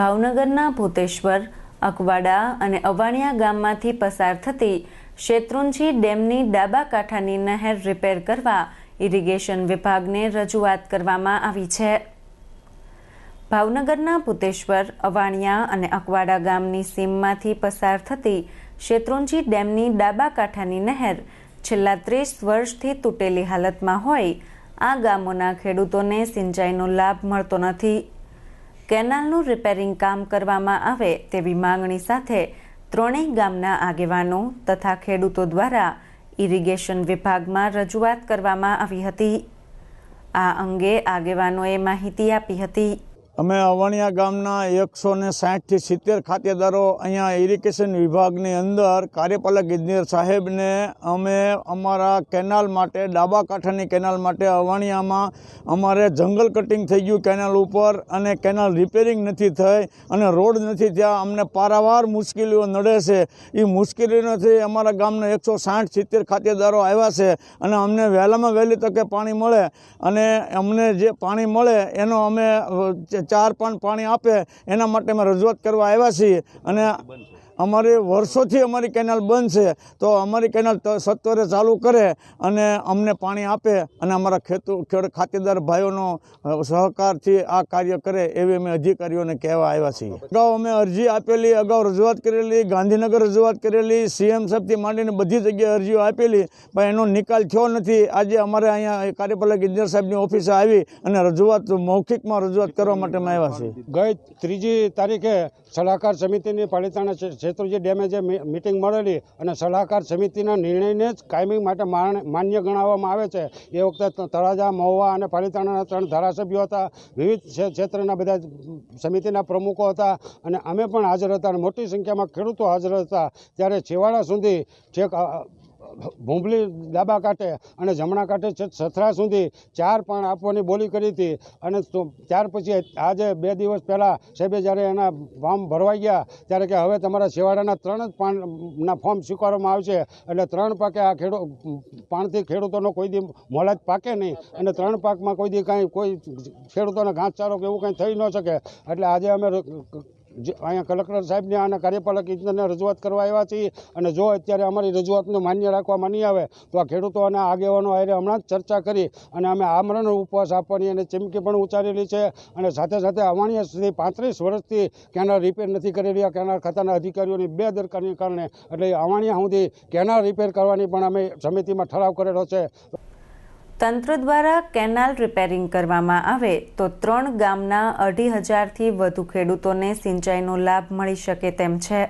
ભાવનગરના ભૂતેશ્વર, અકવાડા અને અવાણિયા ગામમાંથી પસાર થતી શેત્રુંજી ડેમની ડાબા કાંઠાની નહેર રિપેર કરવા ઇરિગેશન વિભાગને રજૂઆત કરવામાં આવી છે. ભાવનગરના ભૂતેશ્વર, અવાણિયા અને અકવાડા ગામની સીમમાંથી પસાર થતી શેત્રુંજી ડેમની ડાબા કાંઠાની નહેર છેલ્લા ત્રીસ વર્ષથી તૂટેલી હાલતમાં હોય, આ ગામોના ખેડૂતોને સિંચાઈનો લાભ મળતો નથી. કેનાલનું રિપેરિંગ કામ કરવામાં આવે તેવી માંગણી સાથે ત્રણેય ગામના આગેવાનો તથા ખેડૂતો દ્વારા ઇરિગેશન વિભાગમાં રજૂઆત કરવામાં આવી હતી. આ અંગે આગેવાનોએ માહિતી આપી હતી. અમે અવણિયા ગામના એકસો ને સાઠથી સિત્તેર ખાતેદારો અહીંયા ઇરિગેશન વિભાગની અંદર કાર્યપાલક ઇજનેર સાહેબને અમે અમારા કેનાલ માટે ડાબા કાંઠાની કેનાલ માટે અવાણિયામાં અમારે જંગલ કટિંગ થઈ ગયું કેનાલ ઉપર અને કેનાલ રિપેરિંગ નથી થઈ અને રોડ નથી થયા. અમને પારાવાર મુશ્કેલીઓ નડે છે. એ મુશ્કેલીઓથી અમારા ગામના એકસો સાઠ સિત્તેર ખાતેદારો આવ્યા છે અને અમને વહેલામાં વહેલી તકે પાણી મળે અને અમને જે પાણી મળે એનો અમે ચાર પાન પાણી આપે એના માટે અમે રજૂઆત કરવા આવ્યા છીએ અને અમારી વર્ષોથી અમારી કેનાલ બંધ છે, તો અમારી કેનાલ સત્વરે ચાલુ કરે અને અમને પાણી આપે અને અમારા ખેતુ, ખેડ ખાતેદાર ભાઈઓનો સહકારથી આ કાર્ય કરે એવી અમે અધિકારીઓને કહેવા આવ્યા છીએ. અગાઉ અમે અરજી આપેલી, અગાઉ રજૂઆત કરેલી, ગાંધીનગર રજૂઆત કરેલી, સીએમ સાહેબથી માંડીને બધી જગ્યાએ અરજીઓ આપેલી, પણ એનો નિકાલ થયો નથી. આજે અમારે અહીંયા કાર્યપાલક ઇજનેર સાહેબની ઓફિસે આવી અને રજૂઆત, મૌખિકમાં રજૂઆત કરવા માટે અમે આવ્યા છીએ. ગઈ ત્રીજી તારીખે સલાહકાર સમિતિની પાલિતાણા શેત્રુજી ડેમે જે મિટિંગ મળેલી અને સલાહકાર સમિતિના નિર્ણયને જ કાયમી માટે માન્ય ગણાવવામાં આવે છે. એ વખતે તળાજા, મહુવા અને પાલિતાણાના ત્રણ ધારાસભ્યો હતા. વિવિધ ક્ષેત્રના બધા સમિતિના પ્રમુખો હતા અને અમે પણ હાજર હતા અને મોટી સંખ્યામાં ખેડૂતો હાજર હતા. ત્યારે છેવાડા સુધી છેક ભૂંભલી ડાબા કાંઠે અને જમણા કાંઠે સથરા સુધી ચાર પાણ આપવાની બોલી કરી હતી. અને ત્યાર પછી આજે બે દિવસ પહેલાં સાહેબે જ્યારે એના ફોર્મ ભરવાઈ ગયા, ત્યારે કે હવે તમારા છેવાડાના ત્રણ જ પાણના ફોર્મ સ્વીકારવામાં આવશે. એટલે ત્રણ પાકે આ ખેડૂત પાણથી ખેડૂતોનો કોઈ દી મોલાજ પાકે નહીં. અને ત્રણ પાકમાં કોઈ દી કાંઈ, કોઈ ખેડૂતોને ઘાસચારો કે એવું કંઈ થઈ ન શકે. એટલે આજે અમે અહીંયા કલેક્ટર સાહેબને અને કાર્યપાલક ઇજનેરને રજૂઆત કરવા આવ્યા છીએ. અને જો અત્યારે અમારી રજૂઆતને માન્ય રાખવામાં નહીં આવે, તો આ ખેડૂતો અને આગેવાનો આયરે હમણાં જ ચર્ચા કરી અને અમે આમરણ ઉપવાસ આપવાની અને ચીમકી પણ ઉચ્ચારેલી છે. અને સાથે સાથે અમાણીએ સુધી પાંત્રીસ વર્ષથી કેનાલ રિપેર નથી કરેલી આ કેનાલ ખાતાના અધિકારીઓની બે દરકારને કારણે. એટલે અવાણિયા સુધી કેનાલ રિપેર કરવાની પણ અમે સમિતિમાં ઠરાવ કરેલો છે. તંત્ર દ્વારા કેનાલ રિપેરિંગ કરવામાં આવે તો ત્રણ ગામના અઢી હજારથી વધુ ખેડૂતોને સિંચાઈનો લાભ મળી શકે તેમ છે.